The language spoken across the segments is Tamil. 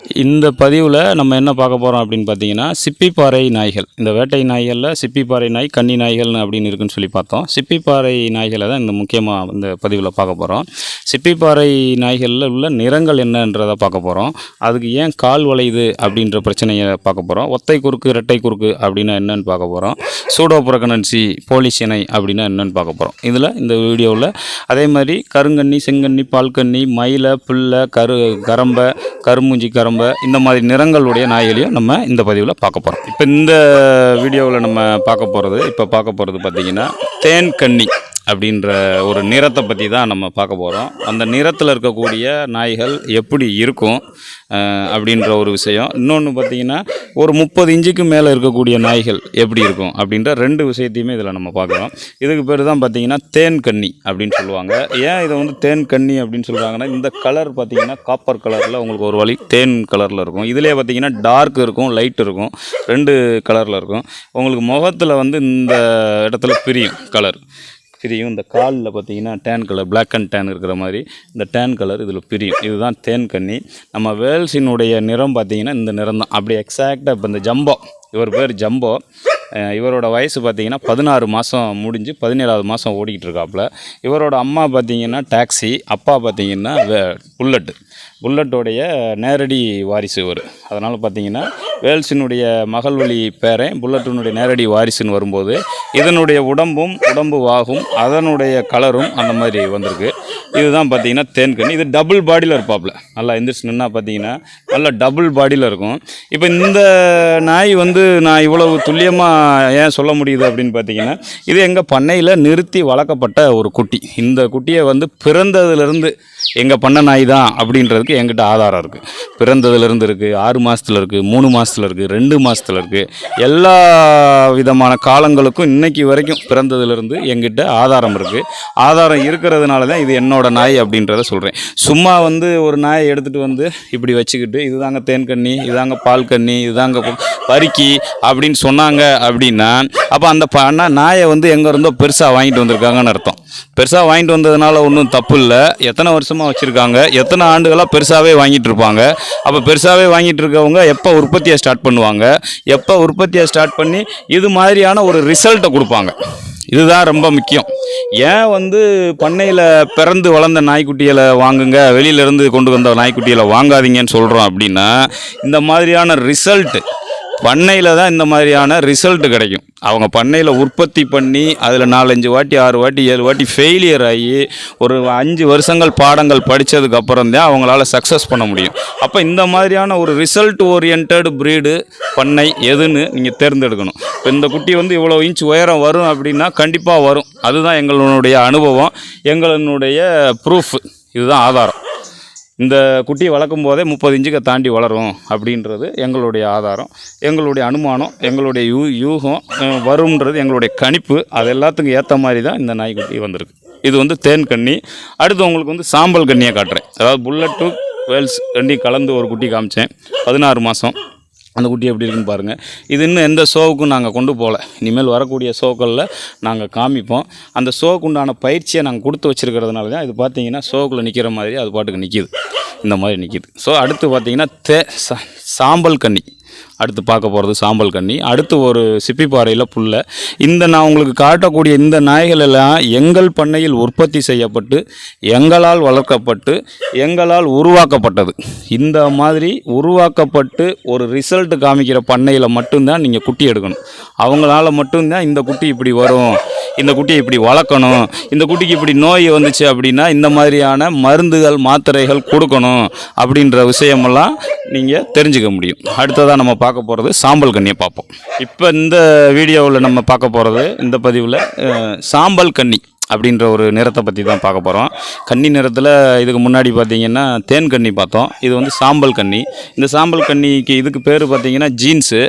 இந்த பதிவில் நம்ம என்ன பார்க்க போகிறோம் அப்படின்னு பார்த்தீங்கன்னா சிப்பிப்பாறை நாய்கள். இந்த வேட்டை நாய்களில் சிப்பிப்பாறை நாய் கன்னி நாய்கள் அப்படின்னு இருக்குன்னு சொல்லி பார்த்தோம். சிப்பிப்பாறை நாய்களை தான் இந்த முக்கியமாக இந்த பதிவில் பார்க்க போகிறோம் சிப்பிப்பாறை நாய்களில் உள்ள நிறங்கள் என்னன்றதை பார்க்க போகிறோம் அதுக்கு ஏன் கால் வளையுது அப்படின்ற பிரச்சனையை பார்க்க போகிறோம் ஒத்தை குறுக்கு இரட்டை குறுக்கு அப்படின்னா என்னன்னு பார்க்க போகிறோம் சூடோ புரகனன்சி போலீஸ் இணை அப்படின்னா என்னன்னு பார்க்க போகிறோம் இதில் இந்த வீடியோவில் அதே மாதிரி கருங்கண்ணி செங்கண்ணி பால்கண்ணி மயிலை புல்லை கரு கரம்பை கருமூஞ்சி கரும்பை இந்த மாதிரி நிறங்களுடைய நாய்களையும் நம்ம இந்த பதிவில் பார்க்க போகிறோம் இப்போ இந்த வீடியோவில் நம்ம பார்க்க போகிறது இப்போ பார்க்க போகிறது பார்த்திங்கன்னா தேன் கன்னி. அப்படின்ற ஒரு நிறத்தை பற்றி தான் நம்ம பார்க்க போகிறோம் அந்த நிறத்தில் இருக்கக்கூடிய நாய்கள் எப்படி இருக்கும் அப்படின்ற ஒரு விஷயம். இன்னொன்று பார்த்தீங்கன்னா ஒரு முப்பது இன்ச்சுக்கு மேலே இருக்கக்கூடிய நாய்கள் எப்படி இருக்கும் அப்படின்ற ரெண்டு விஷயத்தையுமே இதில் நம்ம பார்க்குறோம். இதுக்கு பேர் தான் பார்த்தீங்கன்னா தேன் கண்ணி அப்படின்னு சொல்லுவாங்க. ஏன் இதை வந்து தேன் கண்ணி அப்படின்னு சொல்கிறாங்கன்னா இந்த கலர் பார்த்தீங்கன்னா காப்பர் கலரில் உங்களுக்கு ஒரு வழி தேன் கலரில் இருக்கும். இதிலே பார்த்தீங்கன்னா டார்க் இருக்கும் லைட் இருக்கும் ரெண்டு கலரில் இருக்கும். உங்களுக்கு முகத்தில் வந்து இந்த இடத்துல பிரியும் கலர். பிரியும். இந்த காலில் பார்த்தீங்கன்னா tan colour black and tan இருக்கிற மாதிரி இந்த டேன் கலர் இதில் பிரியும். இதுதான் தேன் கன்னி நம்ம வேல்ஸினுடைய நிறம் பார்த்தீங்கன்னா இந்த நிறம் தான். அப்படி எக்ஸாக்டாக இப்போ இந்த ஜம்போ இவர் பேர் ஜம்போ. இவரோட வயசு பார்த்தீங்கன்னா பதினாறு மாதம் முடிஞ்சு பதினேழாவது மாதம் ஓடிக்கிட்டு இருக்காப்புல இவரோட அம்மா பார்த்தீங்கன்னா டாக்ஸி அப்பா பார்த்திங்கன்னா வே- புல்லட்டு புல்லட்டோடைய நேரடி வாரிசு இவர். அதனால் பார்த்தீங்கன்னா வேல்ஸினுடைய மகள் வழி பேரன் புல்லட்டினுடைய நேரடி வாரிசுன்னு வரும்போது இதனுடைய உடம்பும் உடம்பு வாகும் அதனுடைய கலரும் அந்த மாதிரி வந்திருக்கு. இதுதான் பார்த்தீங்கன்னா தேன்கண் இது டபுள் பாடியில் இருப்பாப்புல நல்லா எந்திரிச்சு நின்னா பார்த்தீங்கன்னா நல்லா டபுள் பாடியில் இருக்கும். இப்போ இந்த நாய் வந்து நான் இவ்வளவு துல்லியமாக ஏன் சொல்ல முடியுது அப்படின்னு பார்த்தீங்கன்னா இது எங்கள் பண்ணையில் நிறுத்தி வளர்க்கப்பட்ட ஒரு குட்டி. இந்த குட்டியை வந்து பிறந்ததுலேருந்து எங்கள் பண்ண நாய் தான் அப்படின்றதுக்கு எங்கிட்ட ஆதாரம் இருக்குது பிறந்ததுலேருந்து இருக்குது ஆறு மாதத்தில் இருக்குது மூணு மாதத்துல இருக்குது ரெண்டு மாதத்துல இருக்குது எல்லா விதமான காலங்களுக்கும் இன்னைக்கு வரைக்கும் பிறந்ததுலேருந்து எங்கிட்ட ஆதாரம் இருக்குது ஆதாரம் இருக்கிறதுனால தான் இது என்னோடய நாய் அப்படின்றத சொல்கிறேன் சும்மா வந்து ஒரு நாயை எடுத்துகிட்டு வந்து இப்படி வச்சுக்கிட்டு இதுதாங்க தேன்கண்ணி இதாங்க பால் கண்ணி இதுதாங்க பருக்கி அப்படின்னு சொன்னாங்க அப்படின்னா அப்போ அந்த நாயை வந்து எங்கே இருந்தோ பெருசாக வாங்கிட்டு வந்திருக்காங்கன்னு அர்த்தம். பெருசாக வாங்கிட்டு வந்ததுனால ஒன்றும் தப்பு இல்லை எத்தனை வருஷமாக வச்சுருக்காங்க? எத்தனை ஆண்டுகளாக பெருசாகவே வாங்கிட்டு இருப்பாங்க? அப்போ பெருசாகவே வாங்கிட்டு இருக்கவங்க எப்போ உற்பத்தியை ஸ்டார்ட் பண்ணுவாங்க? எப்போ உற்பத்தியை ஸ்டார்ட் பண்ணி இது மாதிரியான ஒரு ரிசல்ட்டை கொடுப்பாங்க. இதுதான் ரொம்ப முக்கியம். ஏன் வந்து பண்ணையில் பிறந்து வளர்ந்த நாய்க்குட்டிகளை வாங்குங்க? வெளியிலேருந்து கொண்டு வந்த நாய்க்குட்டிகளை வாங்காதீங்கன்னு சொல்கிறோம் அப்படின்னா இந்த மாதிரியான ரிசல்ட்டு பண்ணையில் தான் இந்த மாதிரியான ரிசல்ட் கிடைக்கும். அவங்க பண்ணையில் உற்பத்தி பண்ணி அதில் நாலஞ்சு வாட்டி ஆறு வாட்டி ஏழு வாட்டி ஃபெயிலியர் ஆகி ஒரு அஞ்சு வருஷங்கள் பாடங்கள் படித்ததுக்கு அப்புறம் தான் அவங்களால சக்ஸஸ் பண்ண முடியும். அப்போ இந்த மாதிரியான ஒரு ரிசல்ட் ஓரியன்ட் ப்ரீடு பண்ணை எதுன்னு நீங்கள் தேர்ந்தெடுக்கணும். இப்போ இந்த குட்டி வந்து இவ்வளோ இன்ச் உயரம் வரும் அப்படின்னா கண்டிப்பாக வரும். அதுதான் எங்களுடைய அனுபவம். எங்களுடைய ப்ரூஃப் இதுதான் ஆதாரம். இந்த குட்டி வளர்க்கும் போதே முப்பது இன்ச்சுக்கு தாண்டி வளரும் அப்படின்றது எங்களுடைய ஆதாரம். எங்களுடைய அனுமானம் எங்களுடைய யூ யூகம் வரும்ன்றது எங்களுடைய கணிப்பு. அது எல்லாத்துக்கும் ஏற்ற மாதிரி தான் இந்த நாய்க்குட்டி வந்திருக்கு. இது வந்து தேன் கண்ணி. அடுத்து உங்களுக்கு வந்து சாம்பல் கண்ணியை காட்டுறேன். அதாவது புல்லட் டு வேல்ஸ் கண்ணி கலந்து ஒரு குட்டி காமிச்சேன். பதினாறு மாதம் அந்த குட்டி எப்படி இருக்குன்னு பாருங்கள் இது இன்னும் எந்த ஷோவுக்கும் நாங்கள் கொண்டு போகல. இனிமேல் வரக்கூடிய ஷோக்களில் நாங்கள் காமிப்போம். அந்த ஷோக்கு உண்டான பயிற்சியை நாங்கள் கொடுத்து வச்சுருக்கிறதுனால தான் இது பார்த்தீங்கன்னா ஷோக்குள்ளே நிற்கிற மாதிரி அது பாட்டுக்கு நிற்கிது இந்த மாதிரி நிற்கிது ஸோ அடுத்து பார்த்தீங்கன்னா தே சா- சாம்பல் கன்னி. அடுத்து பார்க்க போகிறது சாம்பல் கன்னி அடுத்து ஒரு சிப்பிப்பாறையில் புல்ல. இந்த நான் உங்களுக்கு காட்டக்கூடிய இந்த நாய்கள் எல்லாம் எங்கள் பண்ணையில் உற்பத்தி செய்யப்பட்டு எங்களால் வளர்க்கப்பட்டு எங்களால் உருவாக்கப்பட்டது. இந்த மாதிரி உருவாக்கப்பட்டு ஒரு ரிசல்ட் காமிக்கிற பண்ணையில் மட்டும்தான் நீங்கள் குட்டி எடுக்கணும். அவங்களால மட்டும்தான் இந்த குட்டி இப்படி வரும் இந்த குட்டியை இப்படி வளர்க்கணும் இந்த குட்டிக்கு இப்படி நோய் வந்துச்சு அப்படின்னா இந்த மாதிரியான மருந்துகள் மாத்திரைகள் கொடுக்கணும் அப்படின்ற விஷயமெல்லாம் நீங்கள் தெரிஞ்சுக்க முடியும். அடுத்ததாக நம்ம பார்க்க பார்க்க போகிறது சாம்பல் கண்ணியை பார்ப்போம். இப்போ இந்த வீடியோவில் நம்ம பார்க்க போகிறது இந்த பதிவில் சாம்பல் கன்னி. அப்படின்ற ஒரு நிறத்தை பற்றி தான் பார்க்க போகிறோம் கன்னி நிறத்தில் இதுக்கு முன்னாடி பார்த்தீங்கன்னா தேன் கன்னி பார்த்தோம். இது வந்து சாம்பல் கன்னி. இந்த சாம்பல் கன்னிக்கு இதுக்கு பேர் பார்த்தீங்கன்னா ஜீன்ஸு.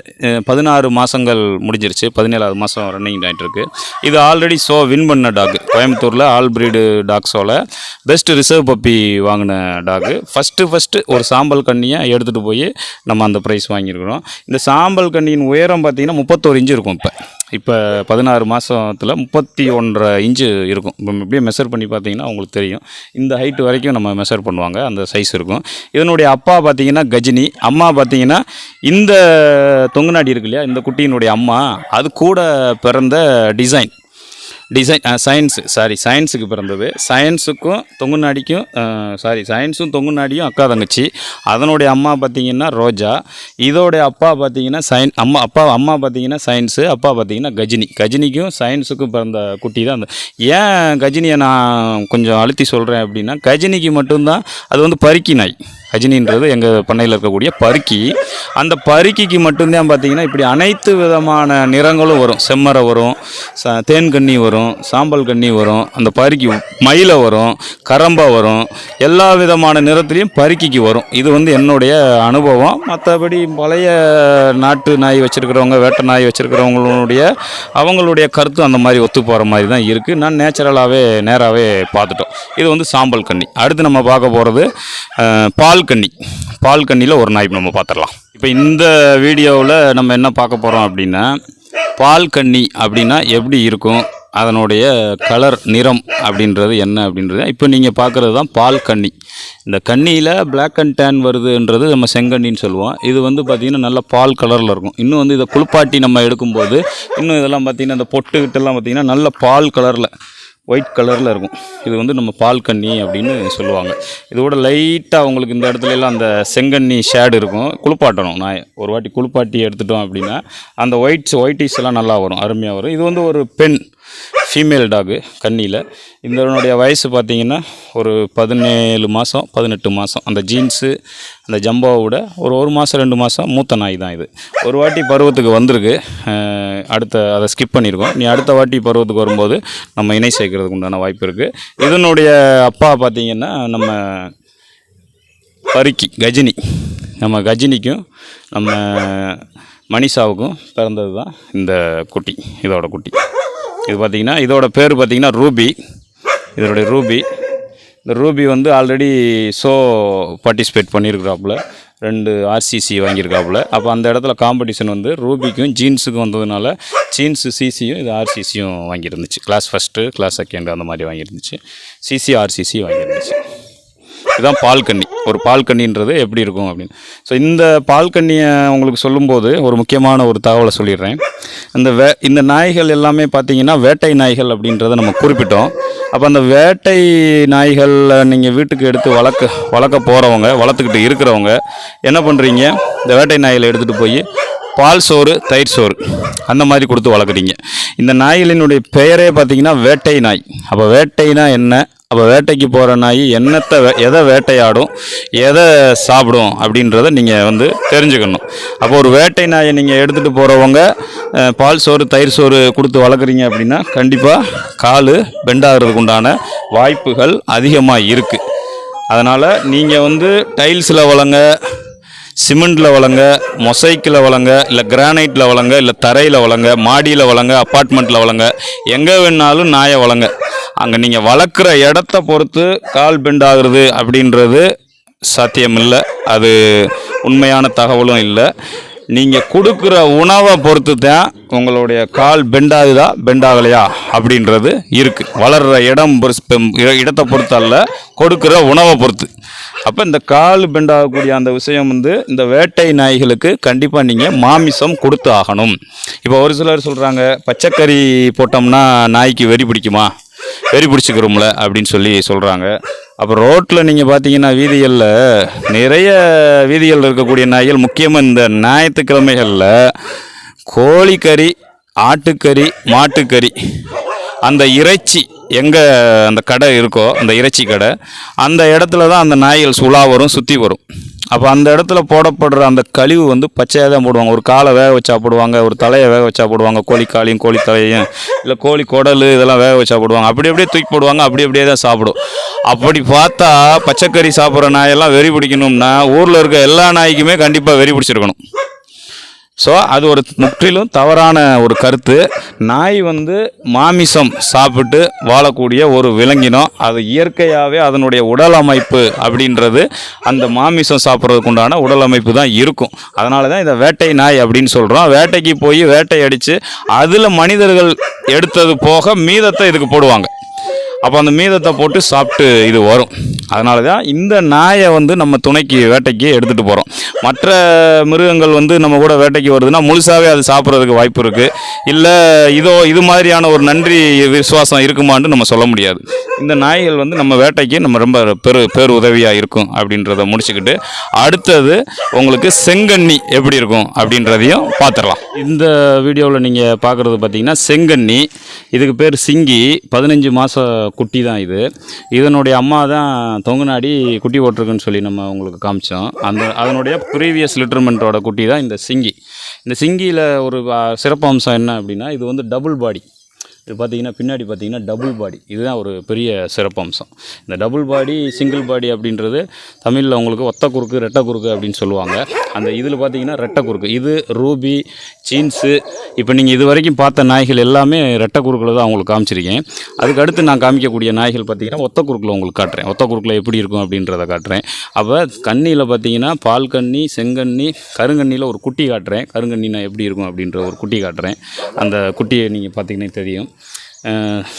பதினாறு மாதங்கள் முடிஞ்சிருச்சு. பதினேழாவது மாதம் ரன்னிங் ஆகிட்டு இருக்கு. இது ஆல்ரெடி ஷோ வின் பண்ண டாக் கோயம்புத்தூரில் ஆல் பிரீடு டாக் ஷோவில் பெஸ்ட் ரிசர்வ் பப்பி வாங்கின டாகு ஃபஸ்ட்டு ஃபஸ்ட்டு ஒரு சாம்பல் கன்னியை எடுத்துகிட்டு போய் நம்ம அந்த ப்ரைஸ் வாங்கியிருக்கிறோம். இந்த சாம்பல் கன்னியின் உயரம் பார்த்தீங்கன்னா முப்பத்தோரு இன்ச்சு இருக்கும் இப்போ. இப்போ பதினாறு மாதத்தில் முப்பத்தி ஒன்றரை இன்ச்சு இருக்கும். இப்போ இப்படியே மெஷர் பண்ணி பார்த்தீங்கன்னா உங்களுக்கு தெரியும். இந்த ஹைட்டு வரைக்கும் நம்ம மெஷர் பண்ணுவாங்க. அந்த சைஸ் இருக்கும். இதனுடைய அப்பா பார்த்தீங்கன்னா கஜினி. அம்மா பார்த்தீங்கன்னா இந்த தொங்குநாடி இருக்கு இல்லையா? இந்த குட்டியினுடைய அம்மா. அது கூட பிறந்த டிசைன் டிசைன் சயின்ஸு சாரி சயின்ஸுக்கு பிறந்தது. சயின்ஸுக்கும் தொங்குநாடிக்கும் uh, சாரி சயின்ஸும் தொங்குநாடியும் அக்கா தங்கச்சி. அதனுடைய அம்மா பார்த்தீங்கன்னா ரோஜா. இதோடைய அப்பா பார்த்தீங்கன்னா சயின் அம்மா அப்பா அம்மா பார்த்தீங்கன்னா சயின்ஸு அப்பா பார்த்தீங்கன்னா கஜினி. கஜினிக்கும் சயின்ஸுக்கும் பிறந்த குட்டி தான் அந்த. ஏன் கஜினியை நான் கொஞ்சம் அழுத்தி சொல்கிறேன் அப்படின்னா கஜினிக்கு மட்டும்தான் அது வந்து பருக்கி நாய். கஜினின்றது எங்கள் பண்ணையில் இருக்கக்கூடிய பருக்கி. அந்த பருக்கிக்கு மட்டும்தான் பார்த்தீங்கன்னா இப்படி அனைத்து விதமான நிறங்களும் வரும். செம்மரை வரும் ச தேன் கண்ணி வரும் சாம்பல் கண்ணி வரும் அந்த பருக்கி மயில வரும் கரம்பா வரும். எல்லா விதமான நிறத்துலையும் பருக்கிக்கு வரும். இது வந்து என்னுடைய அனுபவம். மற்றபடி பழைய நாட்டு நாய் வச்சுருக்கிறவங்க வேட்டை நாய் வச்சுருக்கிறவங்களுடைய அவங்களுடைய கருத்து அந்த மாதிரி ஒத்து போகிற மாதிரி தான் இருக்குது நான் நேச்சுரலாகவே நேராகவே பார்த்துட்டோம். இது வந்து சாம்பல் கண்ணி. அடுத்து நம்ம பார்க்க போகிறது பால் கண்ணி பால் கண்ணியில் ஒரு நாய் நம்ம பார்த்துடலாம் இப்போ இந்த வீடியோவில் நம்ம என்ன பார்க்க போகிறோம் அப்படின்னா பால் கண்ணி அப்படின்னா எப்படி இருக்கும் அதனுடைய கலர் நிறம் அப்படின்றது என்ன அப்படின்றது. இப்போ நீங்கள் பார்க்குறது தான் பால் கன்னி இந்த கண்ணியில் பிளாக் அண்ட் டேன் வருதுன்றது நம்ம செங்கண்ணின்னு சொல்லுவோம். இது வந்து பார்த்திங்கன்னா நல்ல பால் கலரில் இருக்கும். இன்னும் வந்து இதை குளிப்பாட்டி நம்ம எடுக்கும்போது இன்னும் இதெல்லாம் பார்த்திங்கன்னா இந்த பொட்டுக்கிட்டெல்லாம் பார்த்திங்கன்னா நல்ல பால் கலரில் ஒயிட் கலரில் இருக்கும். இது வந்து நம்ம பால் கன்னி அப்படின்னு சொல்லுவாங்க. இதோட லைட்டாக உங்களுக்கு இந்த இடத்துல எல்லாம் அந்த செங்கண்ணி ஷேடு இருக்கும். குளிப்பாட்டணும். நான் ஒரு வாட்டி குளிப்பாட்டி எடுத்துட்டோம் அப்படின்னா அந்த ஒயிட்ஸ் ஒயிட்டிஸ் எல்லாம் நல்லா வரும். அருமையாக வரும். இது வந்து ஒரு பெண் ஃபீமேல் டாகு கண்ணியில் இதனுடைய வயசு பார்த்தீங்கன்னா ஒரு பதினேழு மாதம் பதினெட்டு மாதம் அந்த ஜீன்ஸு அந்த ஜம்பாவோட விட ஒரு ஒரு மாதம் ரெண்டு மாதம் மூத்த நாய் தான் இது. ஒரு வாட்டி பருவத்துக்கு வந்திருக்கு. அடுத்த அதை ஸ்கிப் பண்ணியிருக்கோம் நீ அடுத்த வாட்டி பருவத்துக்கு வரும்போது நம்ம இணை சேர்க்கறதுக்கு உண்டான வாய்ப்பு இருக்குது இதனுடைய அப்பா பார்த்திங்கன்னா நம்ம பருக்கி கஜினி. நம்ம கஜினிக்கும் நம்ம மனிஷாவுக்கும் பிறந்தது தான் இந்த குட்டி இதோட குட்டி. இது பார்த்திங்கன்னா இதோட பேர் பார்த்திங்கன்னா ரூபி. இதனுடைய ரூபி. இந்த ரூபி வந்து ஆல்ரெடி ஷோ பார்ட்டிசிபேட் பண்ணியிருக்கிறாப்புல. ரெண்டு ஆர்சிசி வாங்கியிருக்காப்புல. அப்போ அந்த இடத்துல காம்படிஷன் வந்து ரூபிக்கும் ஜீன்ஸுக்கும் வந்ததுனால ஜீன்ஸு சிசியும் இது ஆர்சிசியும் வாங்கியிருந்துச்சு. கிளாஸ் ஃபஸ்ட்டு கிளாஸ் செகண்ட் அந்த மாதிரி வாங்கியிருந்துச்சு. CC RCC வாங்கியிருந்துச்சு. இதுதான் பால் ஒரு பால் கன்னின்றது எப்படி இருக்கும் அப்படின்னு. ஸோ இந்த பால் கன்னியை உங்களுக்கு சொல்லும்போது ஒரு முக்கியமான ஒரு தகவலை சொல்லிடுறேன். இந்த வே இந்த நாய்கள் எல்லாமே பார்த்தீங்கன்னா வேட்டை நாய்கள் அப்படின்றத நம்ம குறிப்பிட்டோம். அப்போ அந்த வேட்டை நாய்களில் நீங்கள் வீட்டுக்கு எடுத்து வளர்க்க வளர்க்க போகிறவங்க வளர்த்துக்கிட்டு இருக்கிறவங்க என்ன பண்ணுறீங்க இந்த வேட்டை நாய்களை எடுத்துகிட்டு போய் பால் சோறு தயிர் சோறு அந்த மாதிரி கொடுத்து வளர்க்குறீங்க. இந்த நாய்களினுடைய பெயரே பார்த்தீங்கன்னா வேட்டை நாய். அப்போ வேட்டைனா என்ன? அப்போ வேட்டைக்கு போகிற நாய் என்னத்தை வே- எதை வேட்டையாடும் எதை சாப்பிடும் அப்படின்றத நீங்கள் வந்து தெரிஞ்சுக்கணும். அப்போ ஒரு வேட்டை நாயை நீங்கள் எடுத்துகிட்டு போகிறவங்க பால் சோறு தயிர் சோறு கொடுத்து வளர்க்குறீங்க அப்படின்னா கண்டிப்பாக கால் பெண்டாகிறதுக்கு உண்டான வாய்ப்புகள் அதிகமாக இருக்குது அதனால் நீங்கள் வந்து டைல்ஸில் வளங்க சிமெண்டில் வளங்க மொசைக்கில் வளங்க இல்லை கிரானைட்டில் வளங்க இல்லை தரையில் வளங்க மாடியில் வளங்க அப்பார்ட்மெண்ட்டில் வளங்க எங்கே வேணாலும் நாயை வளங்க. அங்கே நீங்கள் வளர்க்குற இடத்த பொறுத்து கால் பெண்ட் ஆகுறது அப்படின்றது சாத்தியமில்லை. அது உண்மையான தகவலும் இல்லை. நீங்கள் கொடுக்குற உணவை பொறுத்து தான் உங்களுடைய கால் பெண்டாகுதா பெண்டாகலையா அப்படின்றது இருக்குது வளர்கிற இடம் பொறுத்து- பெம்- இடத்தை பொறுத்து அல்ல கொடுக்குற உணவை பொறுத்து. அப்போ இந்த கால் பெண்டாகக்கூடிய அந்த விஷயம் வந்து இந்த வேட்டை நாய்களுக்கு கண்டிப்பாக நீங்கள் மாமிசம் கொடுத்து ஆகணும். இப்போ ஒரு சிலர் சொல்கிறாங்க பச்சைக்கறி போட்டோம்னா நாய்க்கு வெறி பிடிக்குமா? வெறி பிடிச்சிக்கிறோம்ல அப்படின்னு சொல்லி சொல்கிறாங்க அப்போ ரோட்டில் நீங்கள் பார்த்தீங்கன்னா வீதிகளில் நிறைய வீதிகளில் இருக்கக்கூடிய நாய்கள் முக்கியமாக இந்த ஞாயிற்றுக்கிழமைகளில் கோழிக்கறி ஆட்டுக்கறி மாட்டுக்கறி அந்த இறைச்சி எங்கே அந்த கடை இருக்கோ அந்த இறைச்சி கடை அந்த இடத்துல தான் அந்த நாய்கள் சுழா வரும் சுற்றி வரும். அப்போ அந்த இடத்துல போடப்படுற அந்த கழிவு வந்து பச்சையாக தான் போடுவாங்க. ஒரு காலை வேக வச்சா போடுவாங்க ஒரு தலையை வேக வச்சா போடுவாங்க கோழி காலையும் கோழி தலையும் இல்லை கோழி குடல் இதெல்லாம் வேக வச்சா போடுவாங்க. அப்படி அப்படியே தூக்கி போடுவாங்க அப்படி அப்படியே தான் சாப்பிடும். அப்படி பார்த்தா பச்சைக்கறி சாப்பிட்ற நாயெல்லாம் வெறி பிடிக்கணும்னா ஊரில் இருக்க எல்லா நாய்க்குமே கண்டிப்பாக வெறி பிடிச்சிருக்கணும். ஸோ அது ஒரு முற்றிலும் தவறான ஒரு கருத்து. நாய் வந்து மாமிசம் சாப்பிட்டு வாழக்கூடிய ஒரு விலங்கினம். அது இயற்கையாகவே அதனுடைய உடல் அமைப்பு அப்படின்றது அந்த மாமிசம் சாப்பிட்றதுக்கு உண்டான உடல் அமைப்பு தான் இருக்கும். அதனால தான் இதை வேட்டை நாய் அப்படின்னு சொல்கிறோம் வேட்டைக்கு போய் வேட்டை அடித்து அதில் மனிதர்கள் எடுத்தது போக மீதத்தை இதுக்கு போடுவாங்க. அப்போ அந்த மீதத்தை போட்டு சாப்பிட்டு இது வரும். அதனால தான் இந்த நாயை வந்து நம்ம துணைக்கு வேட்டைக்கு எடுத்துகிட்டு போகிறோம் மற்ற மிருகங்கள் வந்து நம்ம கூட வேட்டைக்கு வருதுன்னா முழுசாகவே அது சாப்பிட்றதுக்கு வாய்ப்பு இருக்குது இல்லை இதோ இது மாதிரியான ஒரு நன்றி விசுவாசம் இருக்குமான்னு நம்ம சொல்ல முடியாது. இந்த நாய்கள் வந்து நம்ம வேட்டைக்கு நம்ம ரொம்ப பெரு பேர் உதவியாக இருக்கும் அப்படின்றத முடிச்சுக்கிட்டு அடுத்தது உங்களுக்கு செங்கண்ணி எப்படி இருக்கும் அப்படின்றதையும் பார்த்துடலாம் இந்த வீடியோவில் நீங்கள் பார்க்குறது பார்த்தீங்கன்னா செங்கண்ணி இதுக்கு பேர் சிங்கி பதினஞ்சு மாதம் குட்டி தான் இது. இதனுடைய அம்மா தான் தொங்குநாடி குட்டி போட்டிருக்குன்னு சொல்லி நம்ம உங்களுக்கு காமிச்சோம். அந்த அதனுடைய ப்ரீவியஸ் லிட்டர்மெண்ட்டோட குட்டி தான் இந்த சிங்கி. இந்த சிங்கியில் ஒரு சிறப்பு அம்சம் என்ன அப்படின்னா இது வந்து டபுள் பாடி இது பார்த்தீங்கன்னா பின்னாடி பார்த்தீங்கன்னா டபுள் பாடி இதுதான் ஒரு பெரிய சிறப்பம்சம். இந்த டபுள் பாடி சிங்கிள் பாடி அப்படின்றது தமிழில் உங்களுக்கு ஒத்த குறுக்கு ரெட்டை குறுக்கு அப்படின்னு சொல்லுவாங்க. அந்த இதில் பார்த்தீங்கன்னா ரெட்டை குறுக்கு. இது ரூபி ஜீன்ஸு. இப்போ நீங்கள் இது வரைக்கும் பார்த்த நாய்கள் எல்லாமே ரெட்டை குறுக்கில் தான் உங்களுக்கு காமிச்சிருக்கேன். அதுக்கு அடுத்து நான் காமிக்கக்கூடிய நாய்கள் பார்த்தீங்கன்னா ஒத்த குறுக்கில் உங்களுக்கு காட்டுறேன். ஒத்த குறுக்கில் எப்படி இருக்கும் அப்படின்றத காட்டுறேன். அப்போ கண்ணியில் பார்த்தீங்கன்னா பால் கண்ணி செங்கண்ணி கருங்கண்ணியில் ஒரு குட்டி காட்டுறேன். கருங்கண்ணினா எப்படி இருக்கும் அப்படின்ற ஒரு குட்டி காட்டுறேன். அந்த குட்டியை நீங்கள் பார்த்தீங்கன்னா தெரியும்.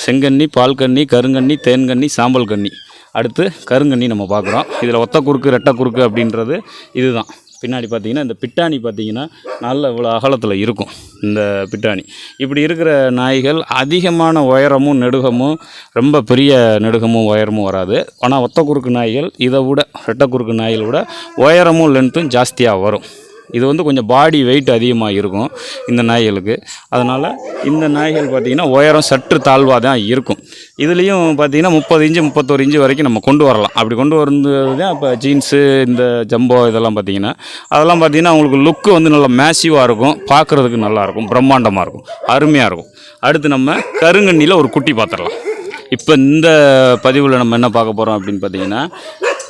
செங்கண்ணி பால் கண்ணி கருங்கண்ணி தேன்கண்ணி சாம்பல் கண்ணி அடுத்து கருங்கண்ணி நம்ம பார்க்குறோம். இதில் ஒத்த குறுக்கு ரெட்டை குறுக்கு அப்படின்றது இதுதான். பின்னாடி பார்த்தீங்கன்னா இந்த பிட்டாணி பார்த்தீங்கன்னா நல்ல இவ்வளோ அகலத்தில் இருக்கும் இந்த பிட்டாணி. இப்படி இருக்கிற நாய்கள் அதிகமான உயரமும் நெடுகமும் ரொம்ப பெரிய நெடுகமும் உயரமும் வராது. ஆனால் ஒத்த குறுக்கு நாய்கள் இதை விட ரெட்டை குறுக்கு நாய்களை விட உயரமும் லென்த்தும் ஜாஸ்தியாக வரும். இது வந்து கொஞ்சம் பாடி வெயிட் அதிகமாக இருக்கும் இந்த நாய்களுக்கு. அதனால் இந்த நாய்கள் பார்த்திங்கன்னா உயரம் சற்று தாழ்வாக தான் இருக்கும். இதுலேயும் பார்த்திங்கன்னா முப்பது இஞ்சு முப்பத்தோரு இன்ச்சு வரைக்கும் நம்ம கொண்டு வரலாம். அப்படி கொண்டு வந்தது தான் இப்போ ஜீன்ஸு இந்த ஜம்போ இதெல்லாம் பார்த்திங்கன்னா. அதெல்லாம் பார்த்திங்கன்னா அவங்களுக்கு லுக்கு வந்து நல்லா மேசிவாக இருக்கும். பார்க்குறதுக்கு நல்லாயிருக்கும் பிரம்மாண்டமாக இருக்கும். அருமையாக இருக்கும். அடுத்து நம்ம கருங்கண்ணியில் ஒரு குட்டி பார்த்துடலாம் இப்போ இந்த பதிவில் நம்ம என்ன பார்க்க போகிறோம் அப்படின்னு பார்த்தீங்கன்னா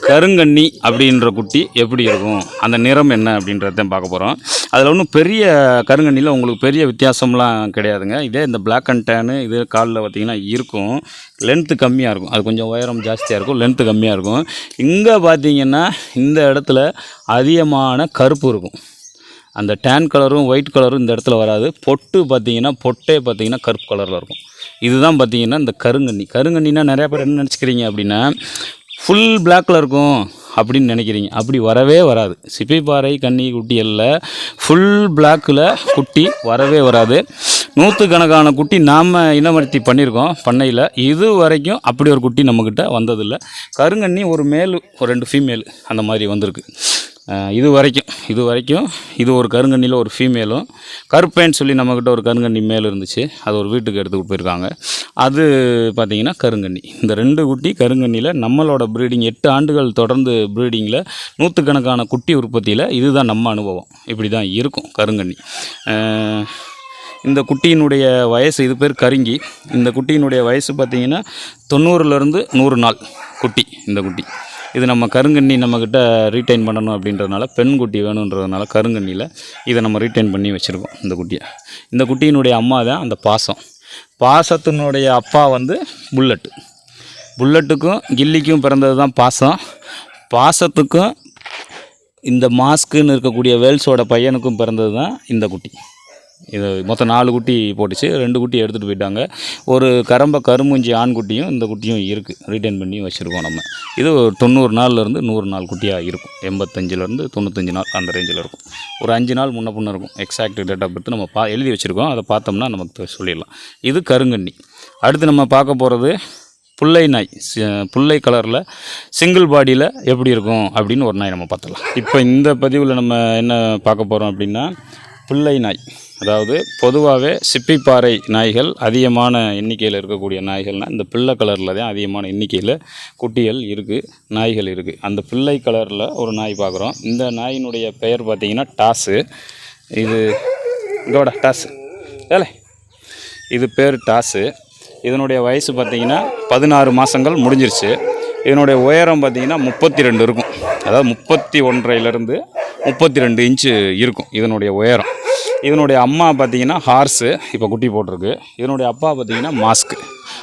கருங்கண்ணி அப்படின்ற குட்டி எப்படி இருக்கும்? அந்த நிறம் என்ன அப்படின்றத பார்க்க போகிறோம் அதில் ஒன்றும் பெரிய கருங்கண்ணியில் உங்களுக்கு பெரிய வித்தியாசம்லாம் கிடையாதுங்க. இதே இந்த பிளாக் அண்ட் டேனு இது காலில் பார்த்தீங்கன்னா இருக்கும். லென்த்து கம்மியாக இருக்கும். அது கொஞ்சம் உயரம் ஜாஸ்தியாக இருக்கும். லென்த்து கம்மியாக இருக்கும். இங்கே பார்த்தீங்கன்னா இந்த இடத்துல அதிகமான கருப்பு இருக்கும். அந்த டேன் கலரும் ஒயிட் கலரும் இந்த இடத்துல வராது. பொட்டு பார்த்தீங்கன்னா பொட்டே பார்த்தீங்கன்னா கருப்பு கலரில் இருக்கும். இதுதான் பார்த்தீங்கன்னா இந்த கருங்கண்ணி. கருங்கண்ணினா நிறையா பேர் என்ன நினச்சிக்கிறீங்க அப்படின்னா ஃபுல் பிளாக்கில் இருக்கும் அப்படின்னு நினைக்கிறீங்க. அப்படி வரவே வராது. சிப்பிப்பாறை கன்னி குட்டிகளில் ஃபுல் பிளாக்கில் குட்டி வரவே வராது. நூற்றுக்கணக்கான குட்டி நாம் இனமர்த்தி பண்ணியிருக்கோம் பண்ணையில். இது வரைக்கும் அப்படி ஒரு குட்டி நம்மக்கிட்ட வந்ததில்லை. கருங்கண்ணி ஒரு மேல் ஒரு ரெண்டு ஃபீமேல் அந்த மாதிரி வந்திருக்கு. இது வரைக்கும் இது வரைக்கும் இது ஒரு கருங்கண்ணியில் ஒரு ஃபீமேலும் கருப்பேன்னு சொல்லி நம்மக்கிட்ட ஒரு கருங்கண்ணி மேல் இருந்துச்சு. அது ஒரு வீட்டுக்கு எடுத்துக்கிட்டு போயிருக்காங்க. அது பார்த்திங்கன்னா கருங்கண்ணி. இந்த ரெண்டு குட்டி கருங்கண்ணியில் நம்மளோட ப்ரீடிங் எட்டு ஆண்டுகள் தொடர்ந்து ப்ரீடிங்கில் நூற்றுக்கணக்கான குட்டி உற்பத்தியில் இதுதான் நம்ம அனுபவம். இப்படி தான் இருக்கும் கருங்கண்ணி. இந்த குட்டியினுடைய வயசு இது பேர் கருங்கி. இந்த குட்டியினுடைய வயசு பார்த்திங்கன்னா தொண்ணூறுலேருந்து நூறு நாள் குட்டி இந்த குட்டி. இது நம்ம கருங்கண்ணி நம்மக்கிட்ட ரீட்டைன் பண்ணணும் அப்படின்றதுனால பெண் குட்டி வேணுன்றதுனால கருங்கண்ணியில் இதை நம்ம ரீட்டைன் பண்ணி வச்சுருக்கோம் இந்த குட்டியை. இந்த குட்டியினுடைய அம்மா தான் அந்த பாசம். பாசத்தினுடைய அப்பா வந்து புல்லட்டு. புல்லட்டுக்கும் கில்லிக்கும் பிறந்தது தான் பாசம். பாசத்துக்கும் இந்த மாஸ்க்குன்னு இருக்கக்கூடிய வேல்ஸோட பையனுக்கும் பிறந்தது தான் இந்த குட்டி. இது மொத்தம் நாலு குட்டி போட்டுச்சு. ரெண்டு குட்டி எடுத்துகிட்டு போயிட்டாங்க. ஒரு கரம்ப கருமுஞ்சி ஆண் குட்டியும் இந்த குட்டியும் இருக்குது ரிட்டர்ன் பண்ணி வச்சுருக்கோம் நம்ம. இது ஒரு தொண்ணூறு நாள்லேருந்து நூறு நாள் குட்டியாக இருக்கும். எண்பத்தஞ்சிலேருந்து தொண்ணூத்தஞ்சு நாள் அந்த ரேஞ்சில் இருக்கும். ஒரு அஞ்சு நாள் முன்ன பின்ன இருக்கும். எக்ஸாக்ட் டேட் ஆஃப் பர்த் நம்ம பா எழுதி வச்சுருக்கோம். அதை பார்த்தோம்னா நமக்கு சொல்லிடலாம். இது கருங்கண்ணி. அடுத்து நம்ம பார்க்க போகிறது புல்லை நாய். சி- கலரில் சிங்கிள் பாடியில் எப்படி இருக்கும் அப்படின்னு ஒரு நாய் நம்ம பார்த்துடலாம். இப்போ இந்த பதிவில் நம்ம என்ன பார்க்க போகிறோம் அப்படின்னா பிள்ளை நாய். அதாவது பொதுவாகவே சிப்பிப்பாறை நாய்கள் அதிகமான எண்ணிக்கையில் இருக்கக்கூடிய நாய்கள்னால் இந்த பிள்ளை கலரில் தான் அதிகமான எண்ணிக்கையில் குட்டிகள் இருக்குது நாய்கள் இருக்குது அந்த பிள்ளை கலரில் ஒரு நாய் பார்க்குறோம். இந்த நாயினுடைய பெயர் பார்த்திங்கன்னா டாஸு இது இதோட டாஸு ஏலே. இது பேர் டாஸு இதனுடைய வயசு பார்த்திங்கன்னா பதினாறு மாதங்கள் முடிஞ்சிருச்சு. இதனுடைய உயரம் பார்த்தீங்கன்னா முப்பத்தி ரெண்டு இருக்கும். அதாவது முப்பத்தி ஒன்றையிலேருந்து முப்பத்தி ரெண்டு இன்ச்சு இருக்கும் இதனுடைய உயரம். இதனுடைய அம்மா பார்த்தீங்கன்னா ஹார்ஸு இப்போ குட்டி போட்டிருக்கு. இதனுடைய அப்பா பார்த்தீங்கன்னா மாஸ்க்கு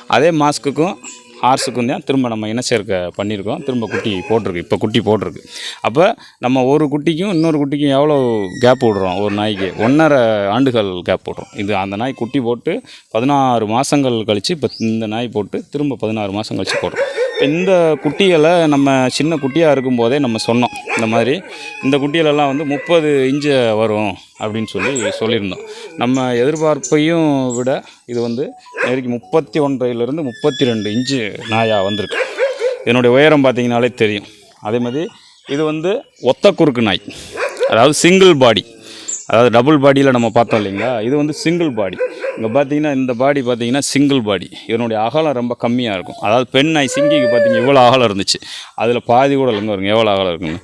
அதே மாஸ்க்குக்கும் ஹார்ஸுக்கும் தான் திரும்ப நம்ம இனச்சேர்க்கை பண்ணியிருக்கோம்? திரும்ப குட்டி போட்டிருக்கு. இப்போ குட்டி போட்டிருக்கு. அப்போ நம்ம ஒரு குட்டிக்கும் இன்னொரு குட்டிக்கும் எவ்வளோ கேப் விடுறோம் ஒரு நாய்க்கு ஒன்றரை ஆண்டுகள் கேப் விடுறோம் இது அந்த நாய் குட்டி போட்டு பதினாறு மாதங்கள் கழித்து இப்போ இந்த நாய் போட்டு திரும்ப பதினாறு மாதம் கழித்து போடுறோம். இப்போ இந்த குட்டிகளை நம்ம சின்ன குட்டியாக இருக்கும்போதே நம்ம சொன்னோம். இந்த மாதிரி இந்த குட்டிகளெல்லாம் வந்து முப்பது இன்ச்சு வரும். அப்படின்னு சொல்லி சொல்லியிருந்தோம். நம்ம எதிர்பார்ப்பையும் விட இது வந்து நெருக்கி முப்பத்தி ஒன்றையிலேருந்து முப்பத்தி ரெண்டு இன்ச்சு நாயாக வந்திருக்கு. இதனுடைய உயரம் பார்த்திங்கனாலே தெரியும். அதே மாதிரி இது வந்து ஒத்த குறுக்கு நாய். அதாவது சிங்கிள் பாடி அதாவது டபுள் பாடியில் நம்ம பார்த்தோம் இல்லைங்களா? இது வந்து சிங்கிள் பாடி இங்கே பார்த்தீங்கன்னா இந்த பாடி பார்த்தீங்கன்னா சிங்கிள் பாடி இதனுடைய அகலம் ரொம்ப கம்மியாக இருக்கும். அதாவது பெண் நாய் சிங்கிக்கு பார்த்தீங்க இவ்வளோ அகலம் இருந்துச்சு. அதில் பாதி கூட இல்லைங்க வருங்க எவ்வளோ அகலம் இருக்குங்க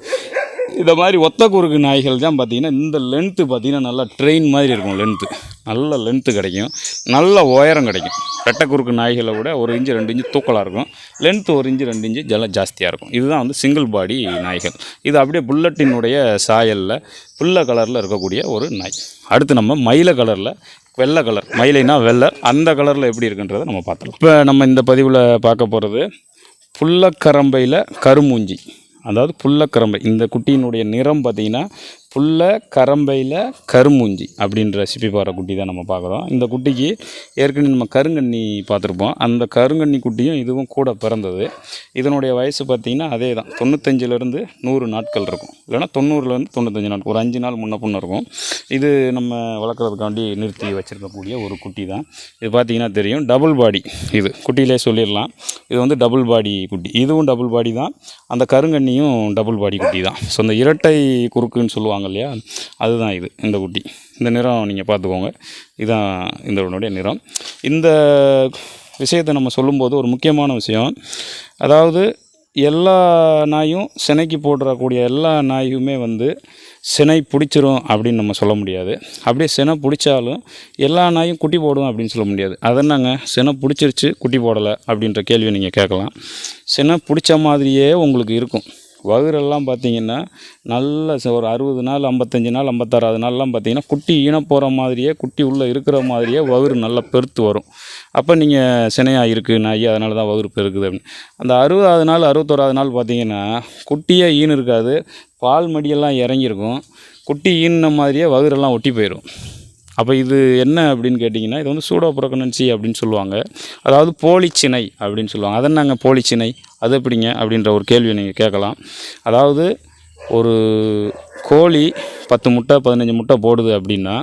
இந்த மாதிரி ஒத்த குறுக்கு நாய்கள் தான் பார்த்தீங்கன்னா இந்த லென்த்து பார்த்தீங்கன்னா நல்லா ட்ரெயின் மாதிரி இருக்கும் லென்த்து நல்ல லென்த்து கிடைக்கும். நல்ல உயரம் கிடைக்கும். ரெட்டை குறுக்கு நாய்களை விட ஒரு இன்ச்சு ரெண்டு இன்ச்சு தூக்கலாக இருக்கும். லென்த்து ஒரு இன்ச்சு ரெண்டு இன்ச்சு ஜல ஜாஸ்தியாக இருக்கும். இதுதான் வந்து சிங்கிள் பாடி நாய்கள். இது அப்படியே புல்லட்டினுடைய சாயலில் புல்ல கலரில் இருக்கக்கூடிய ஒரு நாய். அடுத்து நம்ம மயில கலரில் வெள்ளை கலர் மயிலைனா வெள்ளை. அந்த கலரில் எப்படி இருக்குன்றதை நம்ம பார்த்துக்கலாம் இப்போ நம்ம இந்த பதிவில் பார்க்க போகிறது புல்லக்கரம்பையில் கருமூஞ்சி. அதாவது புல்லக்கரம்பை. இந்த குட்டியினுடைய நிறம் பார்த்தீங்கன்னா புல்ல கரம்பையில் கருமூஞ்சி அப்படின்ற சிப்பி பாறை குட்டி தான் நம்ம பார்க்குறோம். இந்த குட்டிக்கு ஏற்கனவே நம்ம கருங்கண்ணி பார்த்துருப்போம். அந்த கருங்கண்ணி குட்டியும் இதுவும் கூட பிறந்தது. இதனுடைய வயசு பார்த்திங்கன்னா அதே தான். தொண்ணூத்தஞ்சிலேருந்து நூறு நாட்கள் இருக்கும். இல்லைனா தொண்ணூறுலேருந்து தொண்ணூத்தஞ்சு நாட்கள். ஒரு அஞ்சு நாள் முன்ன பொண்ணு இருக்கும். இது நம்ம வளர்க்குறதுக்காண்டி நிறுத்தி வச்சுருக்கக்கூடிய ஒரு குட்டி தான். இது பார்த்திங்கன்னா தெரியும். டபுள் பாடி இது. குட்டியிலே சொல்லிடலாம். இது வந்து டபுள் பாடி குட்டி. இதுவும் டபுள் பாடி தான். அந்த கருங்கண்ணியும் டபுள் பாடி குட்டி தான். ஸோ அந்த இரட்டை குறுக்குன்னு சொல்லுவாங்க இல்லையா? அதுதான் இது இந்த குட்டி. இந்த நிறம் நீங்கள் பார்த்துக்கோங்க. இதுதான் இதனுடைய நிறம். இந்த விஷயத்தை நம்ம சொல்லும்போது ஒரு முக்கியமான விஷயம். அதாவது எல்லா நாயும் சினைக்கு போடுறக்கூடிய எல்லா நாயுமே வந்து சினை பிடிச்சிரும் அப்படின்னு நம்ம சொல்ல முடியாது. அப்படியே சினை பிடிச்சாலும் எல்லா நாயும் குட்டி போடும் அப்படின்னு சொல்ல முடியாது. அதென்னாங்க சினை பிடிச்சிருச்சு குட்டி போடலை அப்படின்ற கேள்வியை நீங்கள் கேட்கலாம். சினை பிடிச்ச மாதிரியே உங்களுக்கு இருக்கும். வகுரெல்லாம் பார்த்தீங்கன்னா நல்ல ச- ஒரு அறுபது நாள் ஐம்பத்தஞ்சு நாள் ஐம்பத்தாறாவது நாள்லாம் பார்த்திங்கன்னா குட்டி ஈன போகிற மாதிரியே குட்டி உள்ளே இருக்கிற மாதிரியே வகுறு நல்லா பெருத்து வரும். அப்போ நீங்கள் சினையாக இருக்குது நாய் அதனால தான் வகுறு பெருக்குது அப்படின்னு. அந்த அறுபதாவது நாள் அறுபத்தோராவது நாள் பார்த்தீங்கன்னா குட்டியே ஈன் இருக்காது பால் மடியெல்லாம் இறங்கியிருக்கும் குட்டி ஈன மாதிரியே வகுரெல்லாம் ஒட்டி போயிடும் அப்போ இது என்ன அப்படின்னு கேட்டிங்கன்னா இது வந்து சூடோ புரோக்கனன்சி அப்படின்னு சொல்லுவாங்க. அதாவது போலிச்சினை அப்படின்னு சொல்லுவாங்க. அதை நாங்கள் போலிச்சினை? அது எப்படிங்க? அப்படின்ற ஒரு கேள்வியை நீங்கள் கேட்கலாம். அதாவது ஒரு கோழி பத்து முட்டை பதினஞ்சு முட்டை போடுது அப்படின்னா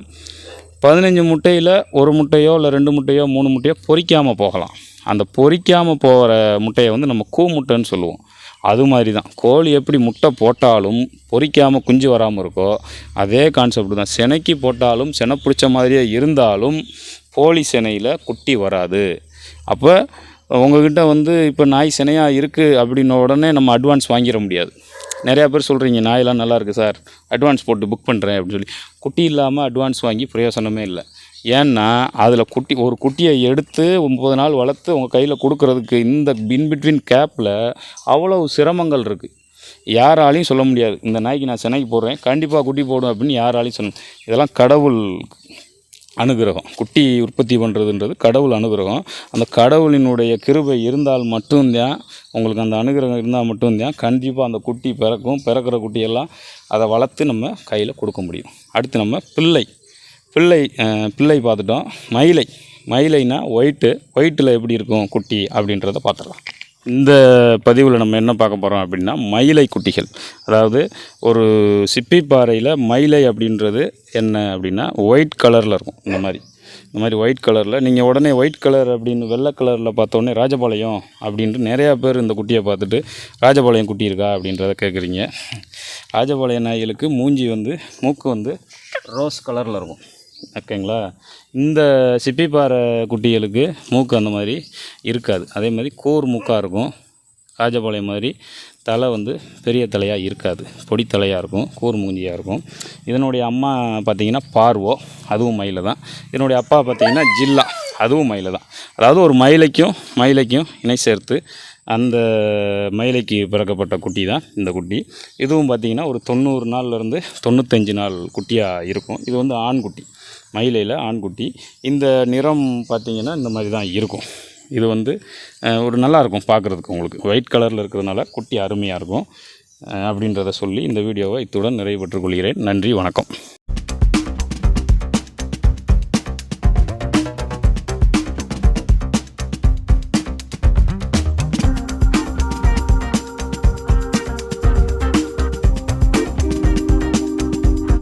பதினஞ்சு முட்டையில் ஒரு முட்டையோ இல்லை ரெண்டு முட்டையோ மூணு முட்டையோ பொறிக்காமல் போகலாம். அந்த பொறிக்காமல் போகிற முட்டையை வந்து நம்ம கூ முட்டைன்னு சொல்லுவோம். அது மாதிரி தான் கோழி எப்படி முட்டை போட்டாலும் பொரிக்காமல் குஞ்சு வராமல் இருக்கோ அதே கான்செப்ட் தான். சினைக்கு போட்டாலும் சினை பிடிச்ச மாதிரியே இருந்தாலும் கோழி சினையில் குட்டி வராது. அப்போ உங்ககிட்ட வந்து இப்போ நாய் சினையாக இருக்குது அப்படின்ன உடனே நம்ம அட்வான்ஸ் வாங்கிட முடியாது. நிறையா பேர் சொல்கிறீங்க நாயெல்லாம் நல்லா இருக்குது சார். அட்வான்ஸ் போட்டு புக் பண்ணுறேன் அப்படின்னு சொல்லி. குட்டி இல்லாமல் அட்வான்ஸ் வாங்கி பிரயோசனமே இல்லை. ஏன்னா அதில் குட்டி ஒரு குட்டியை எடுத்து ஒம்பது நாள் வளர்த்து உங்கள் கையில் கொடுக்கறதுக்கு இந்த பின் பிட்வீன் கேப்பில் அவ்வளவு சிரமங்கள் இருக்குது யாராலையும் சொல்ல முடியாது. இந்த நாய்க்கு நான் சென்னைக்கு போடுறேன் கண்டிப்பாக குட்டி போடும் அப்படின்னு யாராலையும் சொல்ல இதெல்லாம் கடவுள் அனுகிரகம். குட்டி உற்பத்தி பண்ணுறதுன்றது கடவுள் அனுகிரகம். அந்த கடவுளினுடைய கிருபை இருந்தால் மட்டும்தான் உங்களுக்கு அந்த அனுகிரகம் இருந்தால் மட்டும்தான் கண்டிப்பாக அந்த குட்டி பிறக்கும். பிறக்கிற குட்டியெல்லாம் அதை வளர்த்து நம்ம கையில் கொடுக்க முடியும். அடுத்து நம்ம பிள்ளை. பிள்ளை பிள்ளை பார்த்துட்டோம். மயிலை மயிலைனா ஒயிட்டு ஒயிட்டில் எப்படி இருக்கும் குட்டி அப்படின்றத பார்த்துடலாம். இந்த பதிவில் நம்ம என்ன பார்க்க போகிறோம் அப்படின்னா மயிலை குட்டிகள். அதாவது ஒரு சிப்பி பாறையில் மயிலை அப்படின்றது என்ன அப்படின்னா ஒயிட் கலரில் இருக்கும். இந்த மாதிரி. இந்த மாதிரி ஒயிட் கலரில் நீங்கள் உடனே ஒயிட் கலர் அப்படின்னு வெள்ளை கலரில் பார்த்தோன்னே ராஜபாளையம் அப்படின்ட்டு நிறையா பேர் இந்த குட்டியை பார்த்துட்டு ராஜபாளையம் குட்டி இருக்கா? அப்படின்றத கேட்குறீங்க ராஜபாளையம் நாய்களுக்கு மூஞ்சி வந்து மூக்கு வந்து ரோஸ் கலரில் இருக்கும். ஓகேங்களா? இந்த சிப்பிப்பாறை குட்டிகளுக்கு மூக்கு அந்த மாதிரி இருக்காது. அதே மாதிரி கூர் மூக்காக இருக்கும். ராஜபாளையம் மாதிரி தலை வந்து பெரிய தலையாக இருக்காது. பொடி தலையாக இருக்கும். கூர் மூஞ்சியாக இருக்கும். இதனுடைய அம்மா பார்த்திங்கன்னா பார்வோ அதுவும் மயில தான். இதனுடைய அப்பா பார்த்தீங்கன்னா ஜில்லா அதுவும் மயில தான். அதாவது ஒரு மயிலைக்கும் மயிலைக்கும் இணை சேர்த்து அந்த மயிலைக்கு பிறக்கப்பட்ட குட்டி தான் இந்த குட்டி. இதுவும் பார்த்திங்கன்னா ஒரு தொண்ணூறு நாள்லேருந்து தொண்ணூத்தஞ்சு நாள் குட்டியாக இருக்கும். இது வந்து ஆண் குட்டி. மயிலையில் ஆண்குட்டி. இந்த நிறம் பார்த்திங்கன்னா இந்த மாதிரி தான் இருக்கும். இது வந்து ஒரு நல்லாயிருக்கும் பார்க்குறதுக்கு உங்களுக்கு. ஒயிட் கலரில் இருக்கிறதுனால குட்டி அருமையாக இருக்கும். அப்படின்றத சொல்லி இந்த வீடியோவை இத்துடன் நிறைவு பெற்றுக்கொள்கிறேன் நன்றி வணக்கம்.